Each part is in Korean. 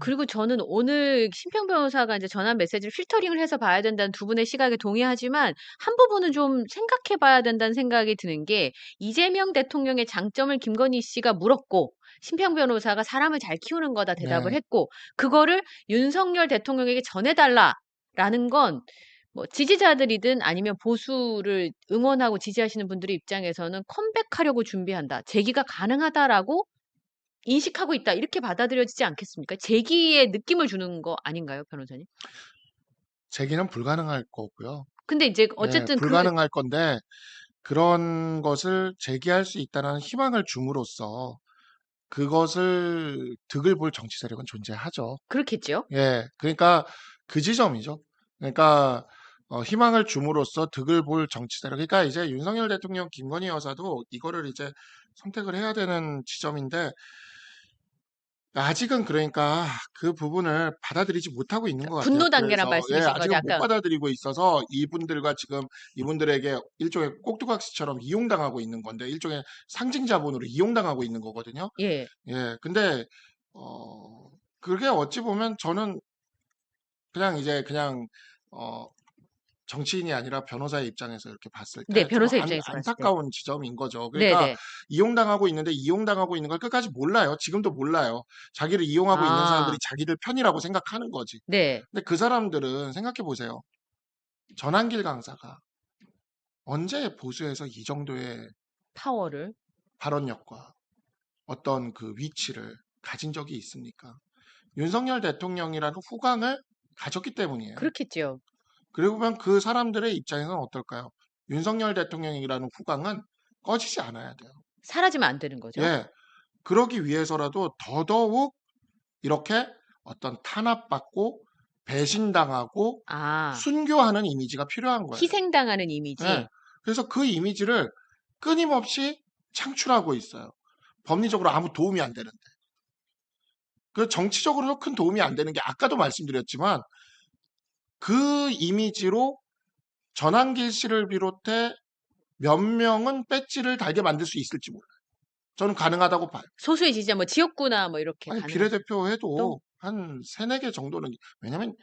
그리고 저는 오늘 심평 변호사가 이제 전한 메시지를 필터링을 해서 봐야 된다는 두 분의 시각에 동의하지만 한 부분은 좀 생각해 봐야 된다는 생각이 드는 게 이재명 대통령의 장점을 김건희 씨가 물었고 심평 변호사가 사람을 잘 키우는 거다 대답을 네. 했고 그거를 윤석열 대통령에게 전해달라라는 건 뭐 지지자들이든 아니면 보수를 응원하고 지지하시는 분들의 입장에서는 컴백하려고 준비한다. 재기가 가능하다라고 인식하고 있다. 이렇게 받아들여지지 않겠습니까? 재기의 느낌을 주는 거 아닌가요, 변호사님? 재기는 불가능할 거고요. 근데 이제 네, 어쨌든 그 불가능할 건데 그런 것을 제기할 수 있다는 희망을 줌으로써 그것을 득을 볼 정치 세력은 존재하죠. 그렇겠죠. 예, 그러니까 그 지점이죠. 그러니까 어, 희망을 줌으로써 득을 볼 정치 세력. 그러니까 이제 윤석열 대통령, 김건희 여사도 이거를 이제 선택을 해야 되는 지점인데 아직은 그러니까 그 부분을 받아들이지 못하고 있는 것 같아요. 분노 단계란 그래서 말씀이신 예, 거죠, 아직은 못 약간. 받아들이고 있어서 이분들과 지금 이분들에게 일종의 꼭두각시처럼 이용당하고 있는 건데 일종의 상징 자본으로 이용당하고 있는 거거든요. 예. 예, 근데 어 그게 어찌 보면 저는 그냥 이제 그냥 어 정치인이 아니라 변호사의 입장에서 이렇게 봤을 네, 때좀 변호사 안, 입장에서 때. 안타까운 지점인 거죠. 네, 그러니까 네. 이용당하고 있는데 이용당하고 있는 걸 끝까지 몰라요. 지금도 몰라요. 자기를 이용하고 있는 아. 사람들이 자기들 편이라고 생각하는 거지. 네. 근데 그 사람들은 생각해 보세요. 전한길 강사가 언제 보수에서 이 정도의 파워를 발언력과 어떤 그 위치를 가진 적이 있습니까? 윤석열 대통령이라는 후광을 가졌기 때문이에요. 그렇겠죠. 그리고 보면 그 사람들의 입장에서는 어떨까요? 윤석열 대통령이라는 후광은 꺼지지 않아야 돼요. 사라지면 안 되는 거죠. 예. 그러기 위해서라도 더더욱 이렇게 어떤 탄압받고 배신당하고 아. 순교하는 이미지가 필요한 거예요. 희생당하는 이미지. 예. 그래서 그 이미지를 끊임없이 창출하고 있어요. 법리적으로 아무 도움이 안 되는데. 그 정치적으로도 큰 도움이 안 되는 게 아까도 말씀드렸지만 그 이미지로 전한길 씨를 비롯해 몇 명은 배지를 달게 만들 수 있을지 몰라요. 저는 가능하다고 봐요. 소수의 지지자 뭐 지역구나 뭐 이렇게 아니 비례대표 해도 또? 한 세네 개 정도는 왜냐면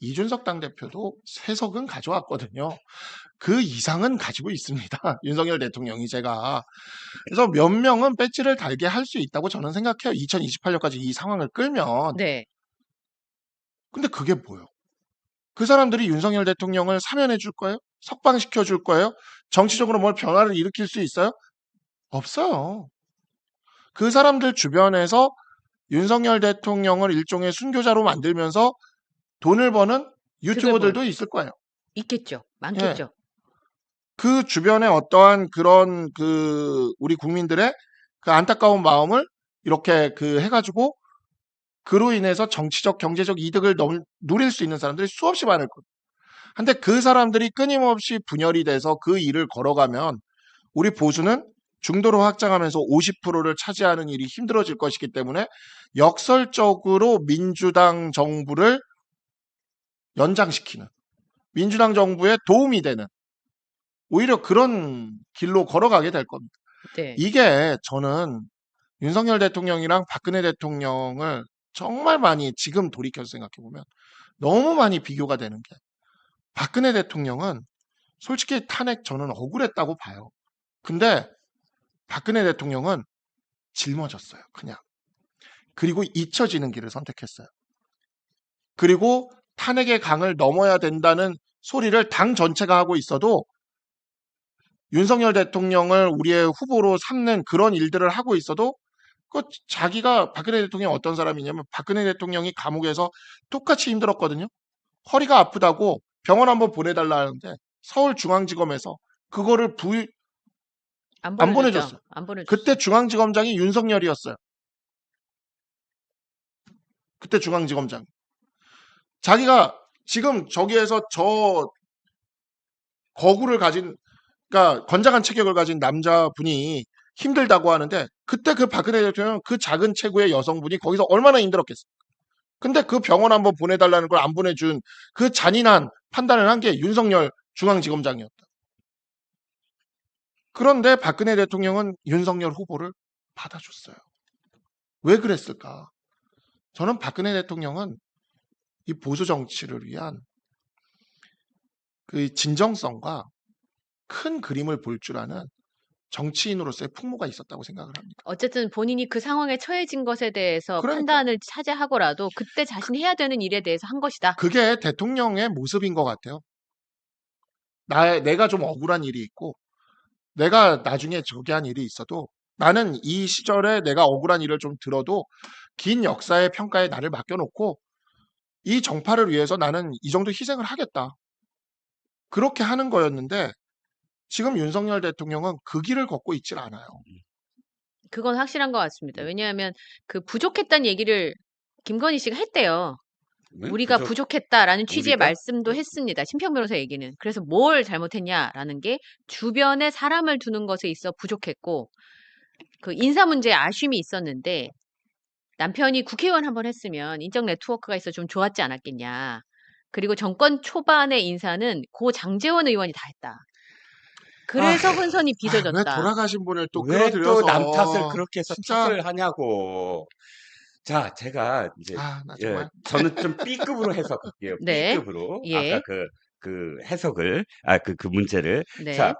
이준석 당대표도 세 석은 가져왔거든요. 그 이상은 가지고 있습니다. 윤석열 대통령이 제가. 그래서 몇 명은 배지를 달게 할 수 있다고 저는 생각해요. 2028년까지 이 상황을 끌면. 네. 근데 그게 뭐예요? 그 사람들이 윤석열 대통령을 사면해 줄 거예요? 석방시켜 줄 거예요? 정치적으로 뭘 변화를 일으킬 수 있어요? 없어요. 그 사람들 주변에서 윤석열 대통령을 일종의 순교자로 만들면서 돈을 버는 유튜버들도 있을 거예요. 있겠죠. 많겠죠. 그 주변에 어떠한 그런 그 우리 국민들의 그 안타까운 마음을 이렇게 그 해가지고 그로 인해서 정치적 경제적 이득을 넘- 누릴 수 있는 사람들이 수없이 많을 거예요. 근데 그 사람들이 끊임없이 분열이 돼서 그 일을 걸어가면 우리 보수는 중도로 확장하면서 50%를 차지하는 일이 힘들어질 것이기 때문에 역설적으로 민주당 정부를 연장시키는 민주당 정부에 도움이 되는 오히려 그런 길로 걸어가게 될 겁니다. 네. 이게 저는 윤석열 대통령이랑 박근혜 대통령을 정말 많이 지금 돌이켜서 생각해 보면 너무 많이 비교가 되는 게 박근혜 대통령은 솔직히 탄핵 저는 억울했다고 봐요. 근데 박근혜 대통령은 짊어졌어요. 그냥. 그리고 잊혀지는 길을 선택했어요. 그리고 탄핵의 강을 넘어야 된다는 소리를 당 전체가 하고 있어도 윤석열 대통령을 우리의 후보로 삼는 그런 일들을 하고 있어도 그 자기가 박근혜 대통령이 어떤 사람이냐면 박근혜 대통령이 감옥에서 똑같이 힘들었거든요. 허리가 아프다고 병원 한번 보내달라 하는데 서울중앙지검에서 그거를 부 안 안. 보내줬어요. 안 보내줬어요. 그때 중앙지검장이 윤석열이었어요. 그때 중앙지검장. 자기가 지금 저기에서 저 거구를 가진 그러니까 건장한 체격을 가진 남자분이 힘들다고 하는데 그때 그 박근혜 대통령 그 작은 체구의 여성분이 거기서 얼마나 힘들었겠어요. 근데 그 병원 한번 보내달라는 걸 안 보내준 그 잔인한 판단을 한 게 윤석열 중앙지검장이었다. 그런데 박근혜 대통령은 윤석열 후보를 받아줬어요. 왜 그랬을까? 저는 박근혜 대통령은 이 보수 정치를 위한 그 진정성과 큰 그림을 볼 줄 아는 정치인으로서의 풍모가 있었다고 생각을 합니다. 어쨌든 본인이 그 상황에 처해진 것에 대해서 그러니까. 판단을 차지하고라도 그때 자신이 해야 되는 일에 대해서 한 것이다. 그게 대통령의 모습인 것 같아요. 나, 내가 좀 억울한 일이 있고, 내가 나중에 저기 한 일이 있어도 나는 이 시절에 내가 억울한 일을 좀 들어도 긴 역사의 평가에 나를 맡겨놓고 이 정파를 위해서 나는 이 정도 희생을 하겠다. 그렇게 하는 거였는데 지금 윤석열 대통령은 그 길을 걷고 있질 않아요. 그건 확실한 것 음. 같습니다. 왜냐하면 그 부족했다는 얘기를 김건희 씨가 했대요. 응? 우리가 네, 부족- 부족했다라는 취지의 우리가? 말씀도 했습니다. 심평 변호사 얘기는. 그래서 뭘 잘못했냐라는 게 주변에 사람을 두는 것에 있어 부족했고 그 인사 문제에 아쉬움이 있었는데 남편이 국회의원 한 번 했으면 인적 네트워크가 있어 좀 좋았지 않았겠냐. 그리고 정권 초반의 인사는 고 장재원 의원이 다 했다. 그래서 혼선이 아, 왜 빚어졌다. 돌아가신 분을 또왜 끌어들여서 또남 탓을 그렇게 해서 진짜 탓을 하냐고. 자, 제가 이제 아, 나 예, 저는 좀 B급으로 해석할게요. 네. B급으로 예. 아까 그 그 해석을 아그그 문제를 네. 자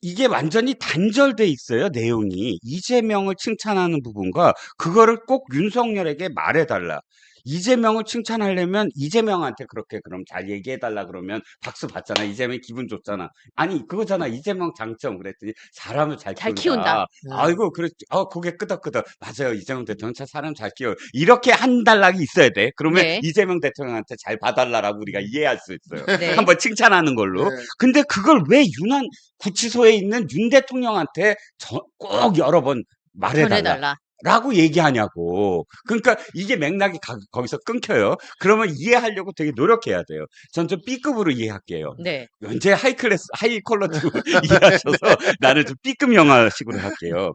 이게 완전히 단절돼 있어요 내용이 이재명을 칭찬하는 부분과 그거를 꼭 윤석열에게 말해달라. 이재명을 칭찬하려면 이재명한테 그렇게 그럼 잘 얘기해달라 그러면 박수 받잖아. 이재명 기분 좋잖아. 아니 그거잖아. 이재명 장점 그랬더니 사람을 잘, 잘 키운다. 키운다. 네. 아이고 그랬 아 고개 끄덕끄덕 맞아요. 이재명 대통령 참 사람 잘 키워. 이렇게 한 단락이 있어야 돼. 그러면 네. 이재명 대통령한테 잘 봐달라라고 우리가 이해할 수 있어요. 네. 한번 칭찬하는 걸로. 네. 근데 그걸 왜 윤한 구치소에 있는 윤 대통령한테 저- 꼭 여러 번 말해달라. 전해달라. 라고 얘기하냐고. 그러니까 이게 맥락이 가- 거기서 끊겨요. 그러면 이해하려고 되게 노력해야 돼요. 전 좀 B급으로 이해할게요. 네. 언제 하이 클래스, 하이 퀄러티로 이해하셔서 나는 좀 B급 영화식으로 할게요.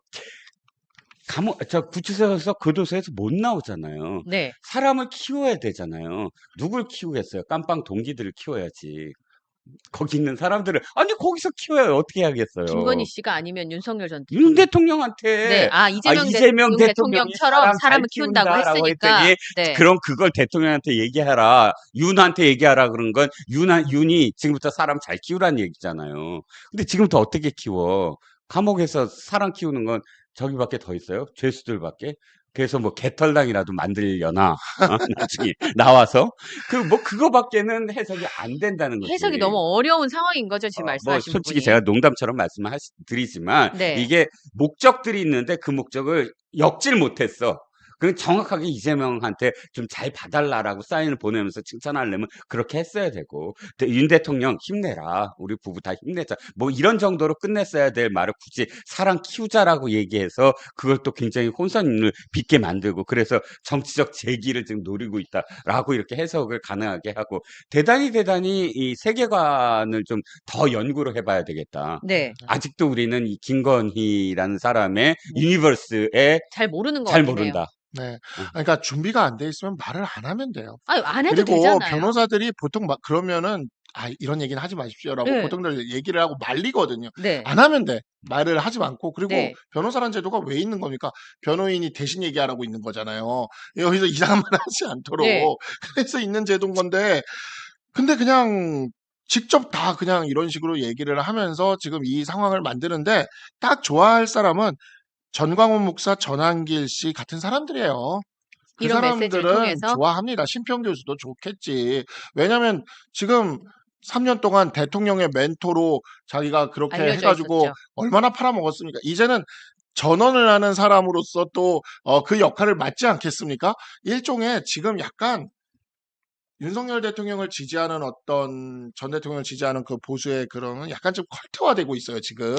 감옥, 저 구치소에서 교도소에서 못 나오잖아요. 네. 사람을 키워야 되잖아요. 누굴 키우겠어요? 깜빵 동기들을 키워야지. 거기 있는 사람들을 아니 거기서 키워야 어떻게 하겠어요? 김건희 씨가 아니면 윤석열 전윤 대통령한테 네. 아, 이재명, 이재명 대, 대통령이 대통령 처럼 사람 잘 사람 을 키운다고 했으니까. 했더니 네. 그럼 그걸 대통령한테 얘기하라. 윤한테 얘기하라 그런 건 윤한 윤이 지금부터 사람 잘 키우라는 얘기잖아요. 근데 지금부터 어떻게 키워? 감옥에서 사람 키우는 건 저기밖에 더 있어요? 죄수들밖에? 그래서 뭐 개털당이라도 만들려나 어? 나중에 나와서 그 뭐 그거밖에는 해석이 안 된다는 거지. 해석이 너무 어려운 상황인 거죠, 지금 어, 뭐 말씀하신 솔직히 부분이. 제가 농담처럼 말씀드리지만 네. 이게 목적들이 있는데 그 목적을 엮질 못했어. 그 정확하게 이재명한테 좀 잘 봐달라라고 사인을 보내면서 칭찬하려면 그렇게 했어야 되고 대- 윤 대통령 힘내라 우리 부부 다 힘내자 뭐 이런 정도로 끝냈어야 될 말을 굳이 사랑 키우자라고 얘기해서 그걸 또 굉장히 혼선을 빚게 만들고 그래서 정치적 재기를 지금 노리고 있다라고 이렇게 해석을 가능하게 하고 대단히 대단히 이 세계관을 좀 더 연구를 해봐야 되겠다. 네. 아직도 우리는 이 김건희라는 사람의 유니버스에 잘 모르는 것잘 같네요. 모른다. 네. 그러니까 준비가 안 돼 있으면 말을 안 하면 돼요. 아니, 안 해도 그리고 되잖아요. 변호사들이 보통 막 그러면은 아 이런 얘기는 하지 마십시오라고 네. 보통들 얘기를 하고 말리거든요. 네. 안 하면 돼. 말을 하지 않고 그리고 네. 변호사란 제도가 왜 있는 겁니까? 변호인이 대신 얘기하라고 있는 거잖아요. 여기서 이상한 말 하지 않도록 네. 그래서 있는 제도인 건데 근데 그냥 직접 다 그냥 이런 식으로 얘기를 하면서 지금 이 상황을 만드는데 딱 좋아할 사람은 전광훈 목사, 전한길 씨 같은 사람들이에요. 그 이런 메시지를 사람들은 통해서? 좋아합니다. 심평 교수도 좋겠지. 왜냐하면 지금 3년 동안 대통령의 멘토로 자기가 그렇게 알려져 해가지고 있었죠. 얼마나 팔아먹었습니까? 이제는 전언을 하는 사람으로서 또 그 역할을 맡지 않겠습니까? 일종의 지금 약간 윤석열 대통령을 지지하는 어떤 전 대통령을 지지하는 그 보수의 그런 약간 좀 컬트화되고 있어요 지금.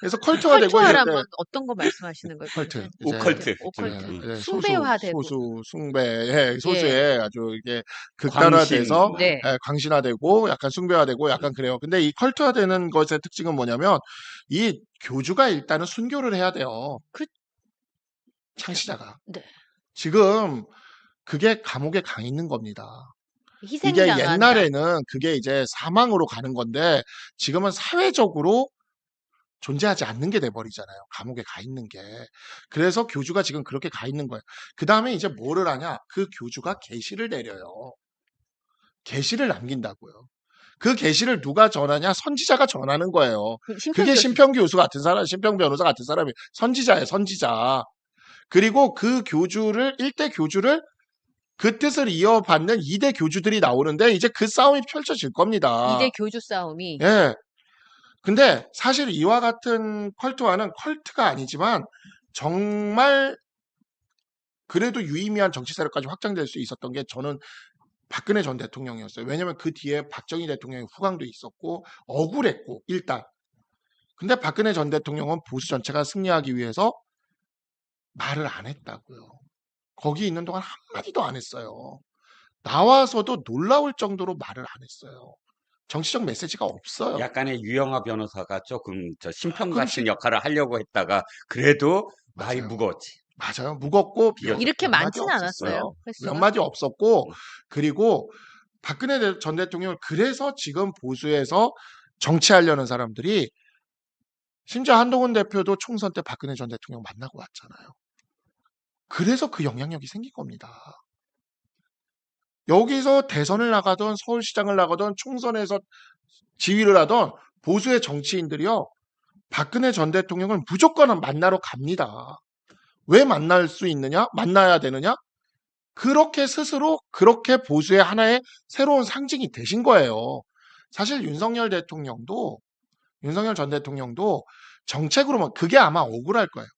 그래서 컬트화되고 이제 어떤 거 말씀하시는 거예요? 컬트, 이제 오컬트. 오컬트. 음. 예, 숭배화되고. 소수, 소수 숭배, 예, 소수에 아주 이게 광신. 극단화돼서 네. 예, 광신화되고 약간 숭배화되고 약간 그래요. 근데 이 컬트화되는 것의 특징은 뭐냐면 이 교주가 일단은 순교를 해야 돼요. 그- 창시자가. 네. 지금 그게 감옥에 가 있는 겁니다. 이게 희생당한다. 옛날에는 그게 이제 사망으로 가는 건데 지금은 사회적으로 존재하지 않는 게 돼버리잖아요. 감옥에 가 있는 게. 그래서 교주가 지금 그렇게 가 있는 거예요. 그 다음에 이제 뭐를 하냐? 그 교주가 계시를 내려요. 계시를 남긴다고요. 그 계시를 누가 전하냐? 선지자가 전하는 거예요. 그 심평 그게 교수- 심평 교수 같은 사람, 심평 변호사 같은 사람이 선지자예요, 선지자. 그리고 그 교주를, 일대 교주를 그 뜻을 이어받는 이대 교주들이 나오는데 이제 그 싸움이 펼쳐질 겁니다. 이대 교주 싸움이 예. 근데 사실 이와 같은 컬트와는 컬트가 아니지만 정말 그래도 유의미한 정치 세력까지 확장될 수 있었던 게 저는 박근혜 전 대통령이었어요. 왜냐면 그 뒤에 박정희 대통령의 후광도 있었고 억울했고 일단. 근데 박근혜 전 대통령은 보수 전체가 승리하기 위해서 말을 안 했다고요. 거기 있는 동안 한마디도 안 했어요. 나와서도 놀라울 정도로 말을 안 했어요. 정치적 메시지가 없어요. 약간의 유영아 변호사가 조금 저 심평 그렇지. 같은 역할을 하려고 했다가 그래도 맞아요. 무거웠지. 맞아요. 무겁고 비었- 이렇게 많지는. 않았어요. 횟수가. 몇 마디 없었고 그리고 박근혜 대- 전 대통령을 그래서 지금 보수에서 정치하려는 사람들이 심지어 한동훈 대표도 총선 때 박근혜 전 대통령 만나고 왔잖아요. 그래서 그 영향력이 생긴 겁니다. 여기서 대선을 나가던 서울시장을 나가던 총선에서 지휘를 하던 보수의 정치인들이요. 박근혜 전 대통령을 무조건 만나러 갑니다. 왜 만날 수 있느냐? 만나야 되느냐? 그렇게 스스로 그렇게 보수의 하나의 새로운 상징이 되신 거예요. 사실 윤석열 대통령도 윤석열 전 대통령도 정책으로만 그게 아마 억울할 거예요.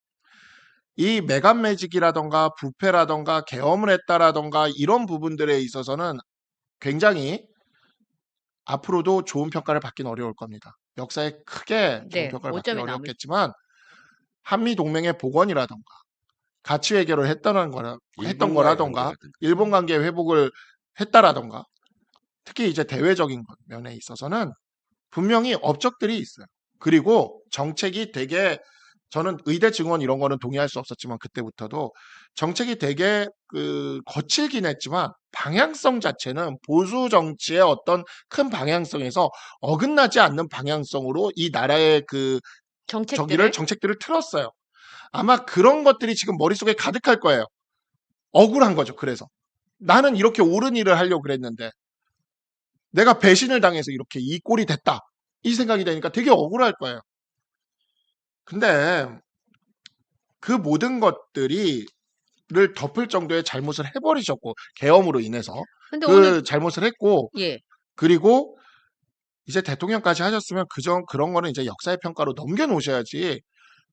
이 매간 매직이라던가 부패라던가 계엄을 했다라던가 이런 부분들에 있어서는 굉장히 앞으로도 좋은 평가를 받기는 어려울 겁니다. 역사에 크게 좋은 네, 평가를 남을 어렵겠지만 한미 동맹의 복원이라던가 가치 외교를 했다는 거라 했던 거라던가. 일본 관계 회복을 했다라던가 특히 이제 대외적인 것 면에 있어서는 분명히 업적들이 있어요. 그리고 정책이 되게 저는 의대 증원 이런 거는 동의할 수 없었지만 그때부터도 정책이 되게 그 거칠긴 했지만 방향성 자체는 보수 정치의 어떤 큰 방향성에서 어긋나지 않는 방향성으로 이 나라의 그 정책들을 저기를 정책들을 틀었어요. 아마 그런 것들이 지금 머릿속에 가득할 거예요. 억울한 거죠. 그래서 나는 이렇게 옳은 일을 하려고 그랬는데 내가 배신을 당해서 이렇게 이 꼴이 됐다. 이 생각이 되니까 되게 억울할 거예요. 근데 그 모든 것들이 를 덮을 정도의 잘못을 해버리셨고 계엄으로 인해서 근데 그 오늘 잘못을 했고 예 그리고 이제 대통령까지 하셨으면 그전 그런 거는 이제 역사의 평가로 넘겨 놓으셔야지.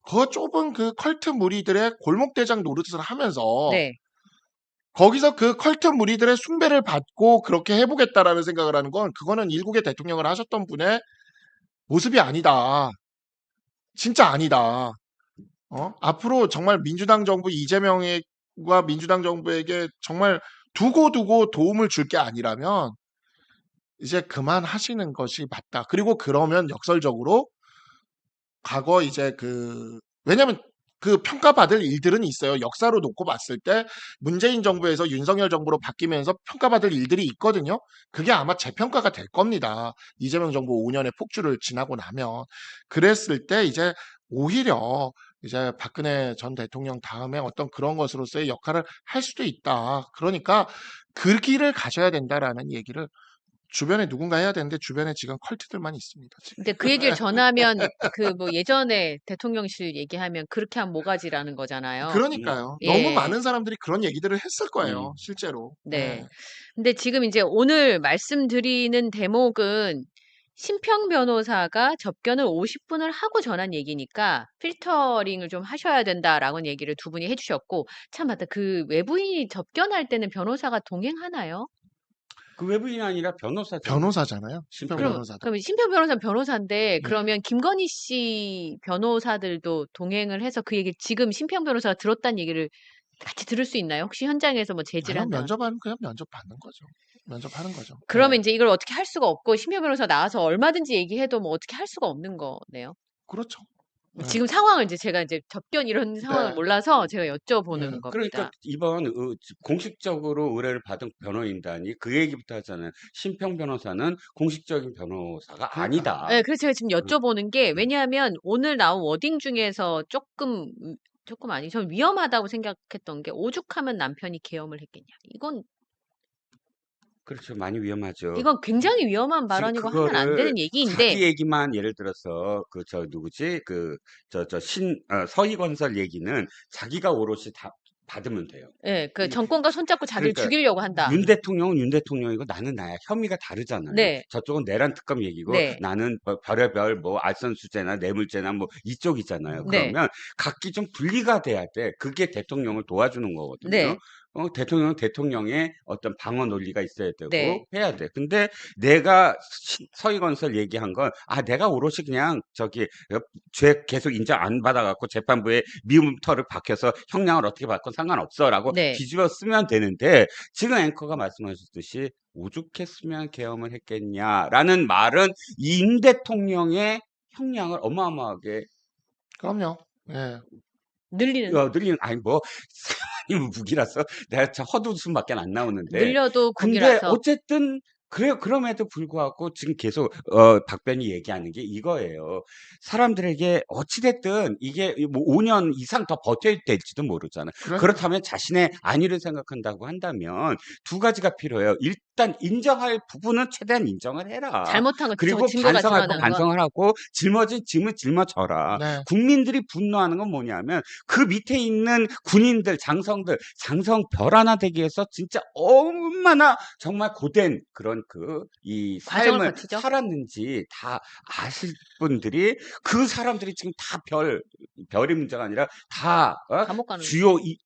그 좁은 그 컬트 무리들의 골목대장 노릇을 하면서 네. 거기서 그 컬트 무리들의 숭배를 받고 그렇게 해보겠다라는 생각을 하는 건 그거는 일국의 대통령을 하셨던 분의 모습이 아니다. 진짜 아니다. 어? 앞으로 정말 민주당 정부 이재명과 민주당 정부에게 정말 두고두고 도움을 줄 게 아니라면 이제 그만하시는 것이 맞다. 그리고 그러면 역설적으로 과거 이제 그 왜냐면 그 평가받을 일들은 있어요. 역사로 놓고 봤을 때 문재인 정부에서 윤석열 정부로 바뀌면서 평가받을 일들이 있거든요. 그게 아마 재평가가 될 겁니다. 이재명 정부 5년의 폭주를 지나고 나면 그랬을 때 이제 오히려 이제 박근혜 전 대통령 다음에 어떤 그런 것으로서의 역할을 할 수도 있다. 그러니까 그 길을 가셔야 된다라는 얘기를 주변에 누군가 해야 되는데 주변에 지금 컬트들만 있습니다. 지금. 근데 그 얘기를 전하면 그 뭐 예전에 대통령실 얘기하면 그렇게 하면 뭐가지라는 거잖아요. 그러니까요. 예. 너무 많은 사람들이 그런 얘기들을 했을 거예요. 음. 실제로. 네. 근데 지금 이제 오늘 말씀드리는 대목은 심평 변호사가 접견을 50분을 하고 전한 얘기니까 필터링을 좀 하셔야 된다라는 얘기를 두 분이 해주셨고 참 맞다 그 외부인이 접견할 때는 변호사가 동행하나요? 그 외부인이 아니라 변호사죠. 변호사잖아요. 심평 그럼- 변호사도. 그럼 심평 변호사 변호사인데 네. 그러면 김건희 씨 변호사들도 동행을 해서 그 얘기를 지금 심평 변호사가 들었다는 얘기를 같이 들을 수 있나요? 혹시 현장에서 뭐 제지를 한다. 면접하는 그냥 면접 받는 거죠. 면접하는 거죠. 그러면 네. 이제 이걸 어떻게 할 수가 없고 심평 변호사 나와서 얼마든지 얘기해도 뭐 어떻게 할 수가 없는 거네요. 그렇죠. 네. 지금 상황을 이제 제가 이제 접견 이런 상황을 네. 몰라서 제가 여쭤보는 네. 겁니다. 그러니까 이번 의- 공식적으로 의뢰를 받은 변호인단이 그 얘기부터 하잖아요. 심평 변호사는 공식적인 변호사가 그러니까. 아니다. 네, 그래서 제가 지금 여쭤보는 게 음. 왜냐하면 오늘 나온 워딩 중에서 조금 음, 조금 아니 전 위험하다고 생각했던 게 오죽하면 남편이 계엄을 했겠냐. 이건 그렇죠. 많이 위험하죠. 이건 굉장히 위험한 발언이고 하면 안 되는 얘기인데 자기 얘기만 예를 들어서 그 저 누구지 그 저 저신 어, 서희건설 얘기는 자기가 오롯이 다 받으면 돼요. 예, 그 이- 정권과 손잡고 자기를 그러니까 죽이려고 한다. 윤 대통령은 윤 대통령이고 나는 나야 혐의가 다르잖아요. 네. 저쪽은 내란 특검 얘기고 네. 나는 뭐 별의별 뭐 알선수재나 뇌물죄나 뭐 이쪽이잖아요. 네. 그러면 각기 좀 분리가 돼야 돼. 그게 대통령을 도와주는 거거든요. 네. 어, 대통령은 대통령의 어떤 방어 논리가 있어야 되고 네. 해야 돼. 근데 내가 시- 서희건설 얘기한 건 아 내가 오롯이 그냥 저기 어, 죄 계속 인정 안 받아갖고 재판부에 미움 털을 박혀서 형량을 어떻게 받건 상관없어라고 네. 뒤집어 쓰면 되는데 지금 앵커가 말씀하셨듯이 오죽했으면 계엄을 했겠냐라는 말은 임 대통령의 형량을 어마어마하게 그럼요. 예. 늘리는 어, 늘리는 아니 뭐 사람이 무기라서? 내가 참 헛웃음밖에 안 나오는데. 늘려도 근데 국이라서. 어쨌든 그래 그럼에도 불구하고 지금 계속 어 박변이 얘기하는 게 이거예요. 사람들에게 어찌 됐든 이게 뭐 5 년 이상 더 버텨야 될지도 모르잖아요. 그러니까 그렇다면 자신의 안위를 생각한다고 한다면 두 가지가 필요해요. 일단 인정할 부분은 최대한 인정을 해라. 잘못한 거 그리고 증거가 반성할 거 반성을 하고 짊어진 짐을 짊어져라. 네. 국민들이 분노하는 건 뭐냐면 그 밑에 있는 군인들, 장성들, 장성 별 하나 되기 위해서 진짜 얼마나 정말 고된 그런 그 이 삶을 거치죠. 살았는지 다 아실 분들이 그 사람들이 지금 다 별, 별이 문제가 아니라 다 어? 주요 이,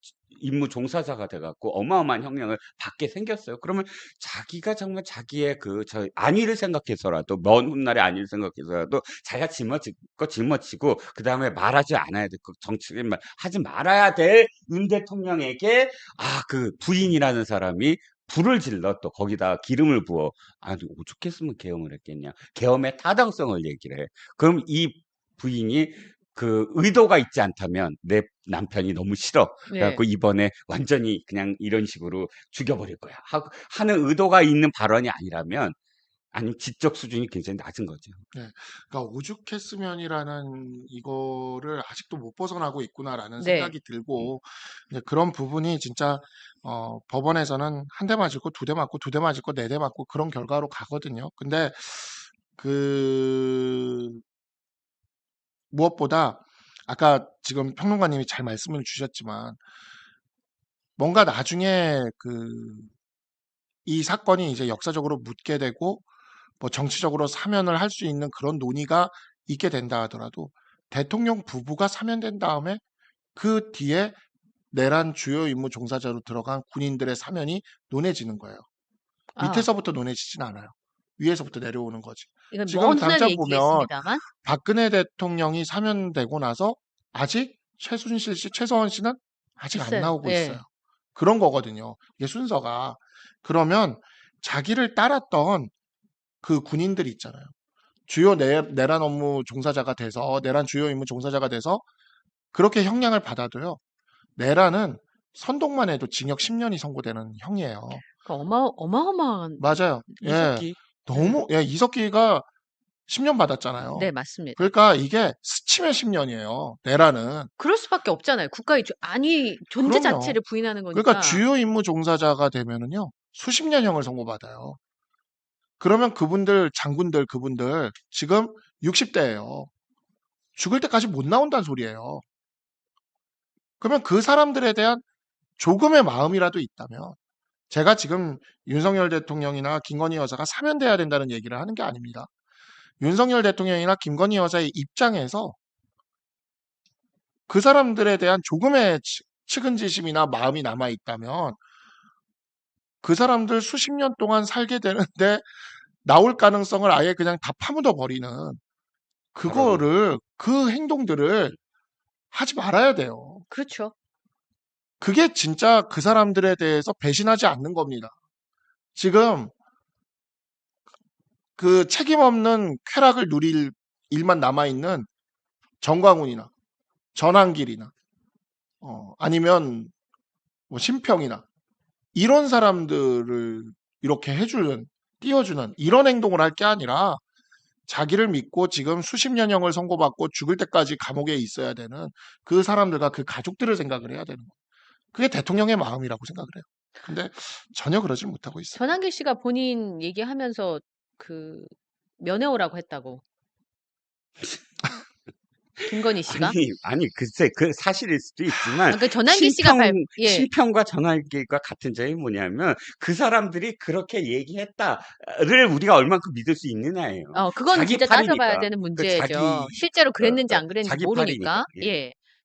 임무 종사자가 돼갖고 어마어마한 형량을 받게 생겼어요. 그러면 자기가 정말 자기의 그 저 안위를 생각해서라도 먼 훗날의 안위를 생각해서라도 자기가 짊어질 거 짊어지고 그 다음에 말하지 않아야 될거 정치를 말- 하지 말아야 될 윤 대통령에게 아 그 부인이라는 사람이 불을 질러 또 거기다 기름을 부어 아 오죽했으면 계엄을 했겠냐 계엄의 타당성을 얘기를 해. 그럼 이 부인이 그 의도가 있지 않다면 내 남편이 너무 싫어. 네. 그래갖고 이번에 완전히 그냥 이런 식으로 죽여버릴 거야. 하, 하는 의도가 있는 발언이 아니라면 아니면 지적 수준이 굉장히 낮은 거죠. 그러니까 오죽했으면이라는 이거를 아직도 못 벗어나고 있구나라는 네. 생각이 들고 이제 그런 부분이 진짜 어, 법원에서는 한 대 맞을 거 두 대 맞고 두 대 맞을 거 네 대 맞고 그런 결과로 가거든요. 근데 그 무엇보다 아까 지금 평론가님이 잘 말씀을 주셨지만 뭔가 나중에 그 이 사건이 이제 역사적으로 묻게 되고 뭐 정치적으로 사면을 할 수 있는 그런 논의가 있게 된다 하더라도 대통령 부부가 사면된 다음에 그 뒤에 내란 주요 임무 종사자로 들어간 군인들의 사면이 논해지는 거예요. 아, 밑에서부터 논해지진 않아요. 위에서부터 내려오는 거지. 지금 당장 보면 박근혜 대통령이 사면되고 나서 아직 최순실 씨, 최서원 씨는 아직 안 있어요. 나오고 예. 있어요. 그런 거거든요. 이게 순서가. 그러면 자기를 따랐던 그 군인들이 있잖아요. 주요 내, 내란 업무 종사자가 돼서, 내란 주요 임무 종사자가 돼서 그렇게 형량을 받아도요. 내란은 선동만 해도 징역 10년이 선고되는 형이에요. 그 어마 어마어마한 맞아요. 예. 이석기 너무, 예, 이석기가 10년 받았잖아요. 네 맞습니다. 그러니까 이게 스치면 10년이에요. 내란은. 그럴 수밖에 없잖아요. 국가의 조- 아니 존재 그럼요. 자체를 부인하는 거니까. 그러니까 주요 임무 종사자가 되면은요. 수십 년형을 선고받아요. 그러면 그분들 장군들 그분들 지금 60대예요. 죽을 때까지 못 나온다는 소리예요. 그러면 그 사람들에 대한 조금의 마음이라도 있다면 제가 지금 윤석열 대통령이나 김건희 여사가 사면돼야 된다는 얘기를 하는 게 아닙니다. 윤석열 대통령이나 김건희 여사의 입장에서 그 사람들에 대한 조금의 치- 측은지심이나 마음이 남아 있다면 그 사람들 수십 년 동안 살게 되는데 나올 가능성을 아예 그냥 다 파묻어 버리는 그거를 그 행동들을 하지 말아야 돼요. 그렇죠. 그게 진짜 그 사람들에 대해서 배신하지 않는 겁니다. 지금 그 책임 없는 쾌락을 누릴 일만 남아 있는 정광훈이나 전한길이나 어, 아니면 뭐 심평이나 이런 사람들을 이렇게 해주는 띄워주는 이런 행동을 할 게 아니라 자기를 믿고 지금 수십 년형을 선고받고 죽을 때까지 감옥에 있어야 되는 그 사람들과 그 가족들을 생각을 해야 되는 거예요. 그게 대통령의 마음이라고 생각을 해요. 근데 전혀 그러질 못하고 있어요. 전한길 씨가 본인 얘기하면서 그 면회 오라고 했다고. 김건희 씨가. 아니, 아니, 글쎄, 그 사실일 수도 아, 있지만, 그 전한길 씨가 발, 예. 심평과 전환길과 같은 점이 뭐냐면, 그 사람들이 그렇게 얘기했다를 우리가 얼만큼 믿을 수 있느냐예요. 어, 그건 진짜 팔이니까. 따져봐야 되는 그 문제죠. 자기, 실제로 그랬는지 어, 안 그랬는지 모르니까. 예. 예.